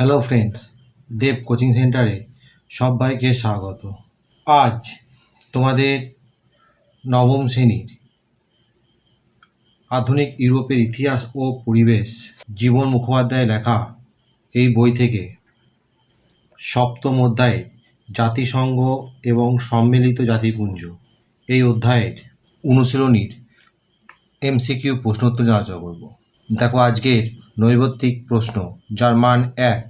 Hello friends দেব coaching সেন্টারে সবাইকে স্বাগত। আজ তোমাদের নবম শ্রেণির আধুনিক ইউরোপের ইতিহাস ও পরিবেশ জীবন মুখোপাধ্যায় লেখা এই বই থেকে সপ্তম অধ্যায়ে, জাতিসংঘ এবং সম্মিলিত জাতিপুঞ্জ এই অধ্যায়ের অনুশীলনীর এমসিকিউ প্রশ্নোত্তর আলোচনা করব। দেখো আজকের নৈবত্তিক প্রশ্ন, যার মান এক,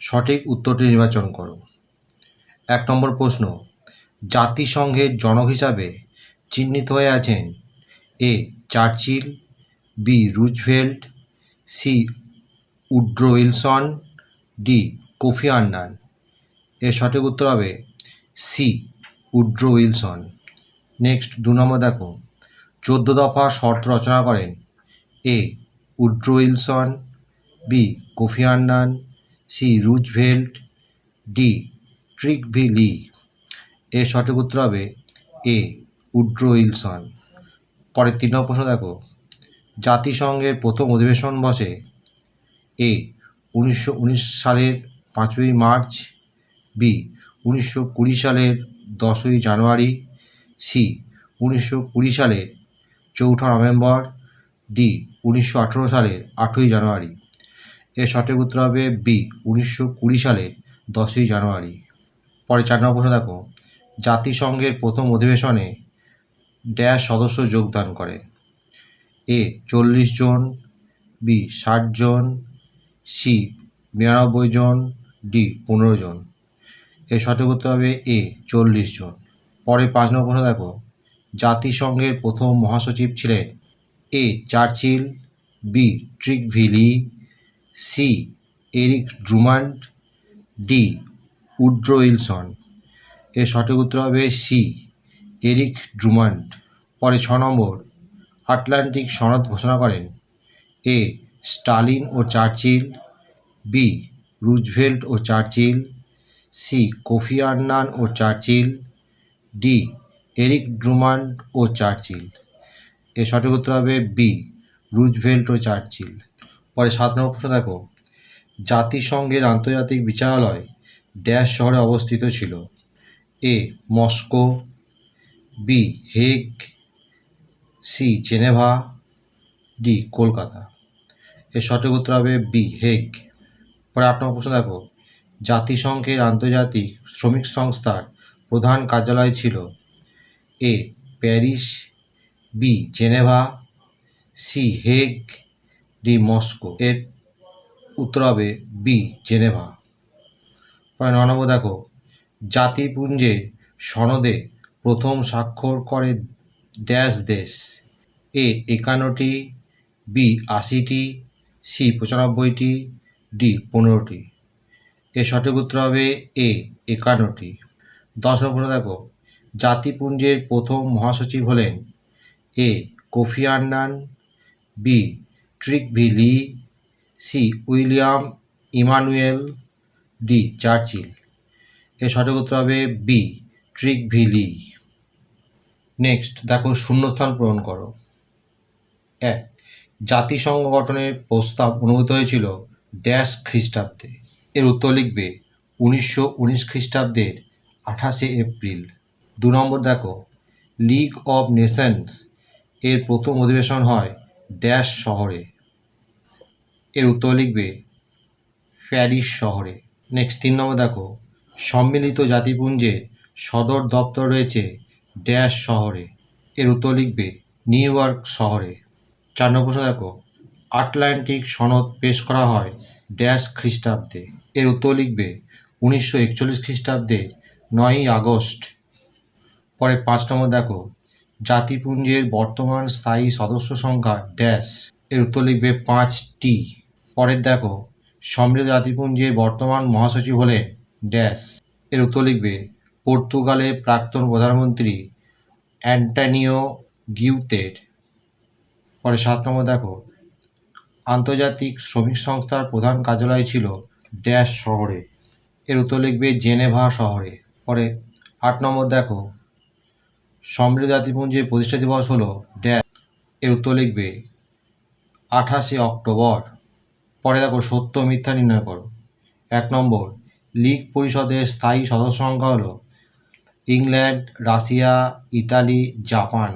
সঠিক উত্তরটি নির্বাচন করো। এক নম্বর প্রশ্ন, জাতিসংঘের জনক হিসাবে চিহ্নিত হয়ে আছেন A Churchill, B Roosevelt, C Woodrow Wilson, D Kofi Annan. এর সঠিক উত্তর হবে সি উড্রো উইলসন। নেক্সট দু নম্বর দেখো, চোদ্দ দফা শর্ত রচনা করেন A Woodrow Wilson, B, Kofi Annan C, Roosevelt, D Trygve Lie. এর সঠিক উত্তর হবে এ, উড্রো উইলসন। পরের তিন নম্বর প্রশ্ন দেখো। জাতিসংঘের প্রথম অধিবেশন বসে এ, উনিশশো উনিশ সালের পাঁচই মার্চ, বি, উনিশশো কুড়ি সালের দশই জানুয়ারি, সি, উনিশশো কুড়ি সালের চৌঠা নভেম্বর, ডি উনিশশো আঠেরো সালের আটই জানুয়ারি। এর সঠিক উত্তর হবে বি উনিশশো কুড়ি সালের দশই জানুয়ারি। পরে চার নম্বর প্রশ্ন দেখো। জাতিসংঘের প্রথম অধিবেশনে ড্যাশ সদস্য যোগদান করেন এ, চল্লিশ জন বি ষাট জন সি বিরানব্বই জন ডি পনেরো জন। এর সঠিক উত্তর হবে এ চল্লিশ জন। পরে পাঁচ নম্বর প্রশ্ন দেখো। জাতিসংঘের প্রথম মহাসচিব ছিলেন A Churchill, B Trygve Lie, C Eric Drummond, D Woodrow Wilson. এর সঠিক উত্তর হবে সি, এরিক ড্রুমান্ড। পরে ছ নম্বর, আটলান্টিক সনদ ঘোষণা করেন। এ স্টালিন ও চার্চিল, বি রুজভেল্ট ও চার্চিল, সি কোফি আন্নান ও চার্চিল, ডি এরিক ড্রুমান্ড ও চার্চিল। এর সঠিক উত্তর হবে বি, রুজভেল্ট ও চার্চিল। পরে সাত নম্বর প্রশ্ন দেখো। জাতিসংঘের আন্তর্জাতিক বিচারালয় ড্যাশ শহরে অবস্থিত ছিল। A, Moscow, B, Hague, C, Geneva, D, Kolkata. এর সঠিক উত্তর হবে বি, হেগ। পরে আট নম্বর প্রশ্ন দেখো। জাতিসংঘের আন্তর্জাতিক শ্রমিক সংস্থার প্রধান কার্যালয় ছিল A, Paris B, Geneva, C, Hague, D, Moscow. এর উত্তর হবে বি, জেনেভা। পরে নম্বর দেখো। জাতিপুঞ্জের সনদে প্রথম স্বাক্ষর করে ড্যাশ দেশ। এ, একান্নটি, বি, আশিটি, সি, পঁচানব্বইটি, ডি, পনেরোটি। এর সঠিক উত্তর হবে এ, একান্নটি। দশ নম্বর দেখো। জাতিপুঞ্জের প্রথম মহাসচিব হলেন A Kofi Annan B Trygve Lie C William Emanuel D Churchill এর সঠিক উত্তর হবে বি ট্রিকভিলি নেক্সট দেখো শূন্যস্থান পূরণ করো। এক, জাতিসংঘ গঠনের প্রস্তাব অনুমোদিত হয়েছিল ড্যাশ খ্রিস্টাব্দে। এর উত্তর লিখবে উনিশশো উনিশ খ্রিস্টাব্দের আঠাশে এপ্রিল। দু নম্বর দেখো লিগ অব নেশনস এর প্রথম অধিবেশন হয় ড্যাশ শহরে। এর উত্তর লিখবে প্যারিস শহরে। নেক্সট তিন নম্বর দেখো, সম্মিলিত জাতিপুঞ্জের সদর দপ্তর রয়েছে ড্যাশ শহরে। এর উত্তর লিখবে নিউ ইয়র্ক শহরে। চার নম্বর প্রশ্ন দেখো, আটলান্টিক সনদ পেশ করা হয় ড্যাশ খ্রিস্টাব্দে। এর উত্তর লিখবে উনিশশো একচল্লিশ খ্রিস্টাব্দে নয়ই আগস্ট। পরে পাঁচ নম্বর দেখো জাতিপুঞ্জের বর্তমান স্থায়ী সদস্য সংখ্যা ড্যাশ। এর উত্তর লিখবে পাঁচটি। পরের দেখো, সম্মিলিত জাতিপুঞ্জের বর্তমান মহাসচিব হলেন ড্যাশ। এর উত্তর লিখবে পর্তুগালের প্রাক্তন প্রধানমন্ত্রী অ্যান্টানিও গিউতের। পরে সাত নম্বর দেখো, আন্তর্জাতিক শ্রমিক সংস্থার প্রধান কার্যালয় ছিল ড্যাশ শহরে। এর উত্তর লিখবে জেনেভা শহরে। পরে আট নম্বর দেখো সম্মিলিত জাতিপুঞ্জের প্রতিষ্ঠা দিবস হলো ড্যাশ এর উত্তর লিখবে, আঠাশে অক্টোবর। পরে দেখো, সত্য মিথ্যা নির্ণয় করো। এক নম্বর, লীগ পরিষদের স্থায়ী সদস্য সংখ্যা হলো ইংল্যান্ড, রাশিয়া, ইতালি, জাপান।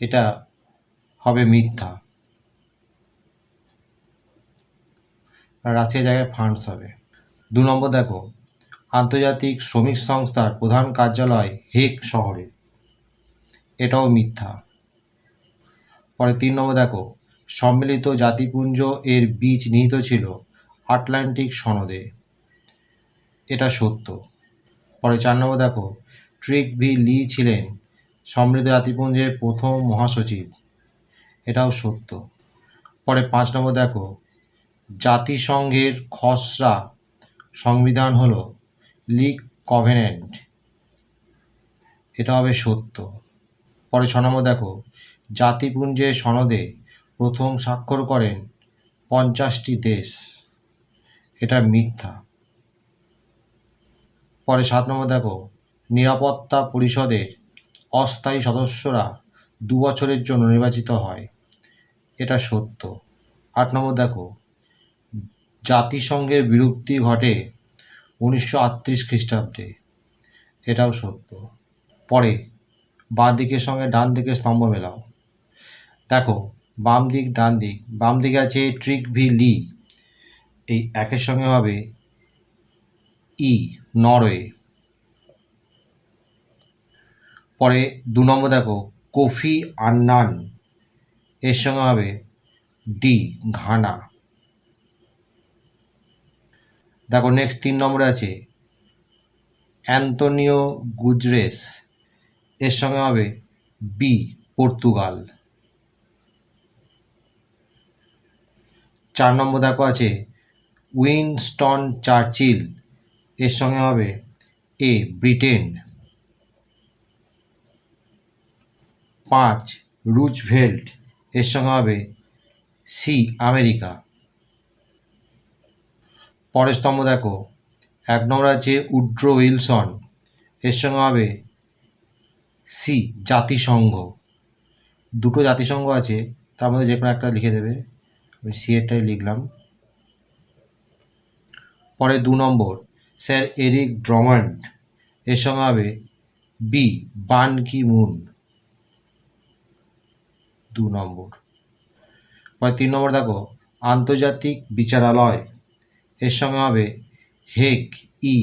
এটা হবে মিথ্যা। রাশিয়া জায়গায় ফ্রান্স হবে। দু নম্বর দেখো আন্তর্জাতিক শ্রমিক সংস্থার প্রধান কার্যালয় হেক শহরে। এটাও মিথ্যা। পরে তিন নম্বর দেখো, সম্মিলিত জাতিপুঞ্জ এর বীজ নিহিত ছিল আটলান্টিক সনদে। এটা সত্য। পরে চার নম্বর দেখো, ট্রিক ভি লি ছিলেন সম্মিলিত জাতিপুঞ্জের প্রথম মহাসচিব। এটাও সত্য। পরে পাঁচ নম্বর দেখো, জাতিসংঘের খসড়া সংবিধান হলো লিগ কভেনেন্ট। এটা হবে সত্য। পরে ছ নম্বর দেখো জাতিপুঞ্জের সনদে প্রথম স্বাক্ষর করেন পঞ্চাশটি দেশ। এটা মিথ্যা। পরে সাত নম্বর দেখো, নিরাপত্তা পরিষদের অস্থায়ী সদস্যরা দু বছরের জন্য নির্বাচিত হয়। এটা সত্য। আট নম্বর দেখো, জাতিসংঘের বিলুপ্তি ঘটে উনিশশো আটত্রিশ খ্রিস্টাব্দে। এটাও সত্য। পরে, বাঁ দিকের সঙ্গে ডান দিকের স্তম্ভ মেলাও। দেখো, বাম দিক, ডান দিক। বাম দিকে আছে ট্রিক ভি লি। এই একের সঙ্গে হবে ই, নরওয়ে। পরে, দু নম্বর দেখো, কোফি আন্নান। এর সঙ্গে হবে ডি, ঘানা। দেখো নেক্সট তিন নম্বরে আছে অ্যান্তনিও গুজরেস। এর সঙ্গে হবে বি পর্তুগাল। চার নম্বর দেখো আছে উইনস্টন চার্চিল। এর সঙ্গে হবে এ ব্রিটেন। পাঁচ, রুজভেল্ট। এর সঙ্গে হবে সি আমেরিকা। পরের স্তম্ভ দেখো। এক নম্বর আছে উড্রো উইলসন। এর সঙ্গে হবে সি জাতিসংঘ। দুটো জাতিসংঘ আছে, তার মধ্যে যে কোনো একটা লিখে দেবে। আমি সি এরটাই লিখলাম। পরে দু নম্বর, স্যার এরিক ড্রমান্ড। এর সঙ্গে হবে বি বান কি মুন। দু নম্বর। পরে তিন নম্বর, দেখো, আন্তর্জাতিক বিচারালয়। এর সঙ্গে হবে হেগ ই,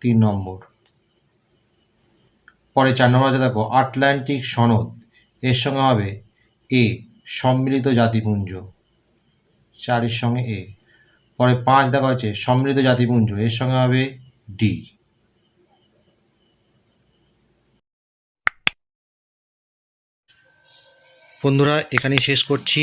তিন নম্বর। পরে চার নম্বর আছে দেখো, আটলান্টিক সনদ, এর সঙ্গে হবে এ, সম্মিলিত জাতিপুঞ্জ। চারের সঙ্গে এ। পরে পাঁচ দেখা হচ্ছে সম্মিলিত জাতিপুঞ্জ, এর সঙ্গে হবে ডি। বন্ধুরা, এখানেই শেষ করছি।